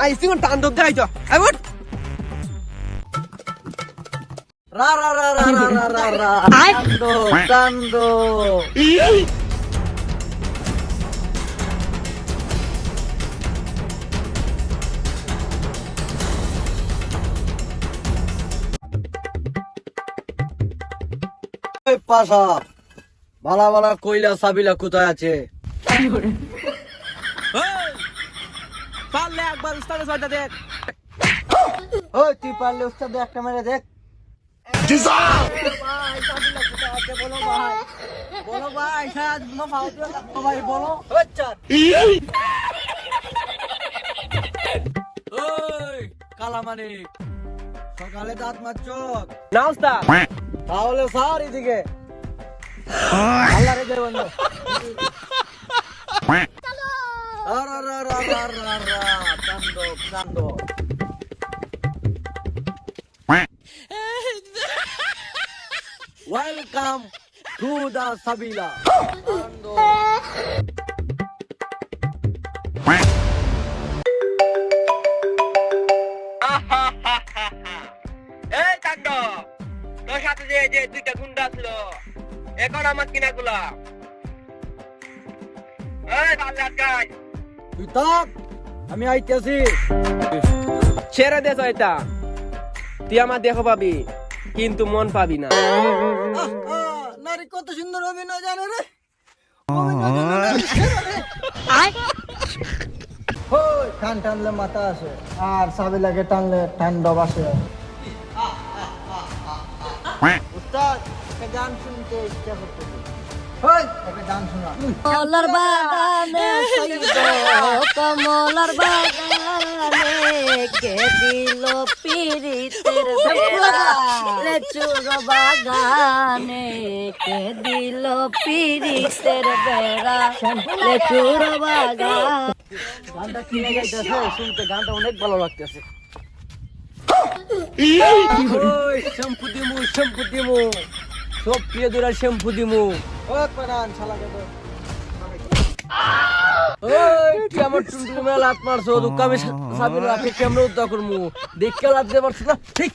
আইসি কোন টান দেখাইছ আই রা রা রা রা রা রা রা রা টান্দো টান্দো এই পাশা বালা বালা কইলা সাবিলা কোথায় আছে? পারলে একবার উস্তাদের ছয়টা দেখ ওই তুই পারলে উস্তাদ একটা মেরে দেখ ভাই, সাবিলা কোথায় আছে? বলো ভাই। বলো ভাই, সারাদিন কোনো ফালতু না, ভাই, বলো। ওই চাঁদ। ওই, কালামানিক, সকালে দাঁত মারছ না উস্তাদ তাহলে স্যার এদিকে আল্লাহ রে জয় বন্ধু তাণ্ডব তাণ্ডব ওয়েলকাম টু তোর সাথে যে দুইটা গুন্ডা ছিল এখন আমার কিনা গুলা এই তুই থাক আমি আইতেছি ছেড়ে দে এটা তুই আমার দেখো পাবি কিন্তু মন পাবি না। নারী কত সুন্দর অভিনয় জানো রে। হই টান টানলে মাথা আসে আর সাবিলাকে টানলে টান্ডব আসে। উস্তাদ গান শুনতে ইচ্ছা করতেছে। কমলার বাগানে সইব কমলার বাগানে কে দিল পিরিতের বেড়া? লেচুর বাগানে কে দিল পিরিতের বেড়া? লেচুর বাগান। গানটা কি গাইতেছে শুনতে গানটা অনেক ভালো লাগতেছে। শ্যাম্পু দিমু শ্যাম্পু দিমু। সব প্রিয় দুরা শ্যাম্পু দিমু। আমার টুনটুনি মেলা লাত মারছো দুঃখ আমি সাবির রাখে, কেমন উদ্ধার করব দেখতে লাত দিয়ে পারছ না, ঠিক